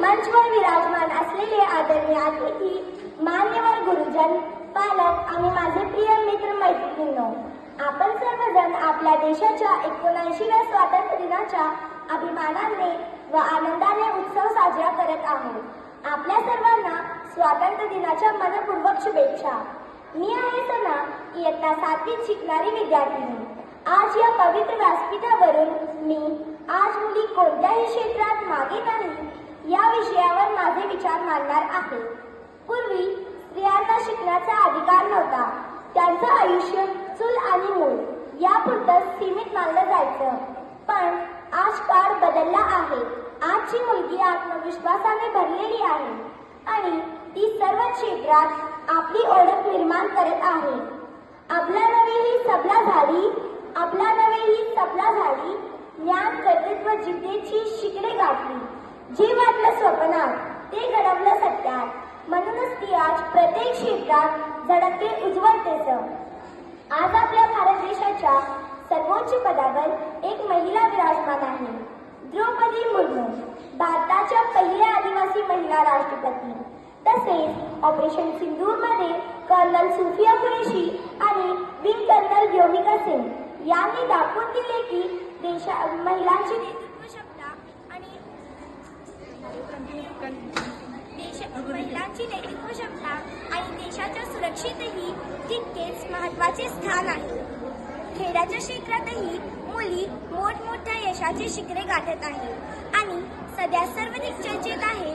मंचवर विराजमान असलेले आदरणीय अतिथी मान्यवर गुरुजन पालक आणि माझे प्रिय मित्र मैत्रिणींनो आपण सर्वजण आपल्या देशाच्या एकोणऐंशीव्या स्वातंत्र्य दिनाच्या अभिमानाने व आनंदाने उत्सव साजरा करत आहोत. आपल्या सर्वांना स्वातंत्र्य दिनाच्या मनपूर्वक शुभेच्छा. मी आहे सना इयत्ता सातवीत शिकणारी विद्यार्थिनी. आज या पवित्र व्यासपीठावरून मी आज मुली कोणत्याही क्षेत्रात मागे नाही या विषयावर माझे विचार मांडणार आहे. पूर्वी स्त्रियांना शिकण्याचा अधिकार नव्हता. त्यांचं आयुष्य चूल आणि मूल यापुरतं सीमित मानलं जायचं. पण आज काळ बदलला आहे. आजची मुलगी आत्मविश्वासाने भरलेली आहे. आणि ती सर्व क्षेत्रात आपली ओळख निर्माण करत आहे. आपला नवे ही सबला झाली आपला नवे ही सबला झाली ज्ञान कर्तृत्व जिद्दीची शिकणे गाठली. जे वाटलं ते घडवलं सत्यात. म्हणूनच ती आज प्रत्येक क्षेत्रात झडकते उज्ज्वलतेचं आज आपल्या भारत देशाच्या सर्वोच्च पदावर एक महिला विराजमान आहे. द्रौपदी मुर्मू भारताच्या पहिल्या आदिवासी महिला राष्ट्रपती. तसेच ऑपरेशन सिंदूरमध्ये कर्नल सुफिया कुरेशी आणि विंग कर्नल व्योमिका सिंग यांनी दाखवून दिले की देशा महिलांची नेतृत्व क्षमता आणि देश महिलांची नेतृत्व क्षमता आणि देशाच्या सुरक्षेतही तितकेच महत्त्वाचे स्थान आहे खेळाच्या क्षेत्रातही मुली मोठमोठ्या यशाचे शिखरे गाठत आहेत आणि सध्या सर्वाधिक चर्चेत आहे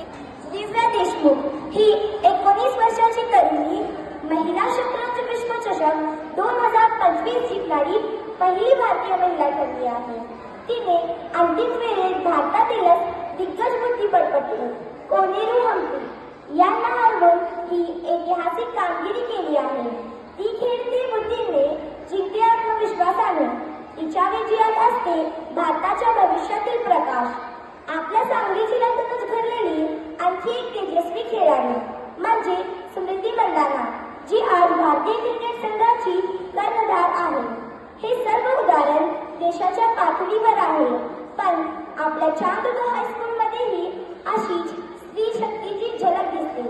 दिव्या देशमुख ही एकोणीस वर्षाची तरुणी महिला क्षेत्राचे विश्वचषक दोन हजार पंचवीस जिंकणारी पहिली भारतीय महिला ठरली आहे तिने अंतिम वेळेत भारतातीलच दिग्गज बुद्धिबळपटू कोनेरू हंपी यांना हरवून ही ऐतिहासिक कामगिरी केली आहे. ती खेळती बुद्धीने जिंकते आत्मविश्वासाने. तिच्या विजयात असते भारताच्या भविष्यातील प्रकाश. आपल्या सांगली जिल्ह्यातूनच घडलेली आणखी एक तेजस्वी खेळाडू म्हणजे स्मृती मंदाना जी आज भारतीय क्रिकेट संघाची कर्णधार आहे. हे सर्व उदाहरण देशाच्या पातळीवर आहे. पण आपल्या चांदूर हायस्कूलमध्येही अशीच स्त्री शक्तीची झलक दिसते.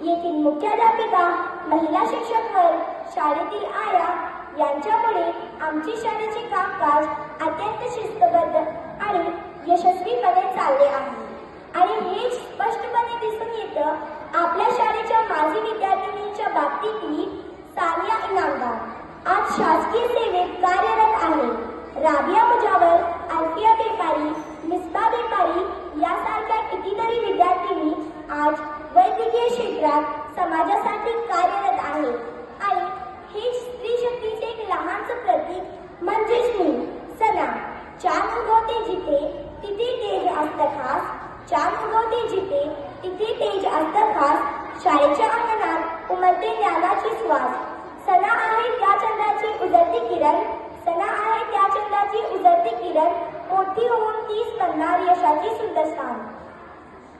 येथील मुख्याध्यापिका महिला शिक्षक वर शाळेतील आया यांच्यामुळे आमची शाळेचे कामकाज अत्यंत शिस्तबद्ध आणि यशस्वीपणे चालले आहे. आणि हे स्पष्टपणे दिसून येतं आपल्या शाळेच्या माजी विद्यार्थिनींच्या बाबतीतही सानिया इनामदार आज शासकीय सेवेत कार्यरत आहे. राबिया मुजावर अल्फिया बेपारी मिसबा बेपारी यासारख्या कितीतरी विद्यार्थिनी आज वैद्यकीय क्षेत्रात समाजासाठी कार्यरत आहे आणि हे स्त्री शक्तीचे एक लहानसं प्रतीक म्हणजेच मी सना. चार उगवते जिथे तिथे तेज असतं खास. चार उगवते जिथे तिथे तेज असतं खास. शाळेच्या अंगणात उमलते ज्ञानाची श्वास सणा आहे त्या चंद्राची उजळती किरण. सना आहे त्या चंद्राची उजळती किरण मोठी होऊन तीच बनणार यशाची सुंदर स्थान.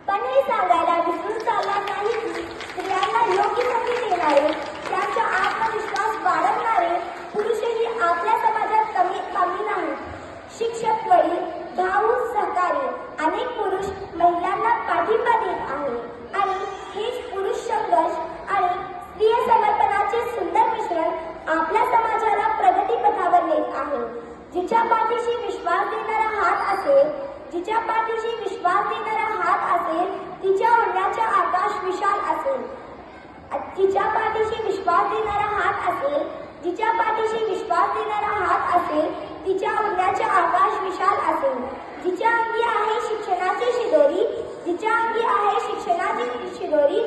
पण हे सांगायला विसरून चालणार नाही की स्त्रियांना योग्य संधी देणारे त्यांचा आत्मविश्वास वाढवणारे पुरुषही आपल्या समाजात कमी कमी नाही शिक्षक वडील भाऊ सहकारी अनेक पुरुष महिलांना पाठिंबा देत आहे आहे जिच्या पाठीशी विश्वास देणारा हात असेल जिच्या पाठीशी विश्वास देणारा हात असेल तिच्या ओढण्याचा आकाश विशाल असेल. तिच्या पाठीशी विश्वास देणारा हात असेल जिच्या पाठीशी विश्वास देणारा हात असेल तिच्या ओढण्याचा आकाश विशाल असेल. जिच्या अंगी आहे शिक्षणाची शिदोरी जिच्या अंगी आहे शिक्षणाची शिदोरी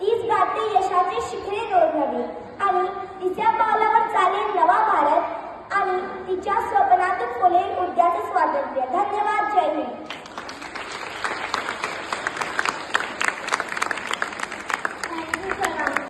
तीच गाते यशाचे शिखरे रोज नवी आणि तिच्या पावलावर चालेल नवा भारत आणि तिच्या स्वप्नातून फुलेल उद्याचं स्वातंत्र्य धन्यवाद जय हिंद.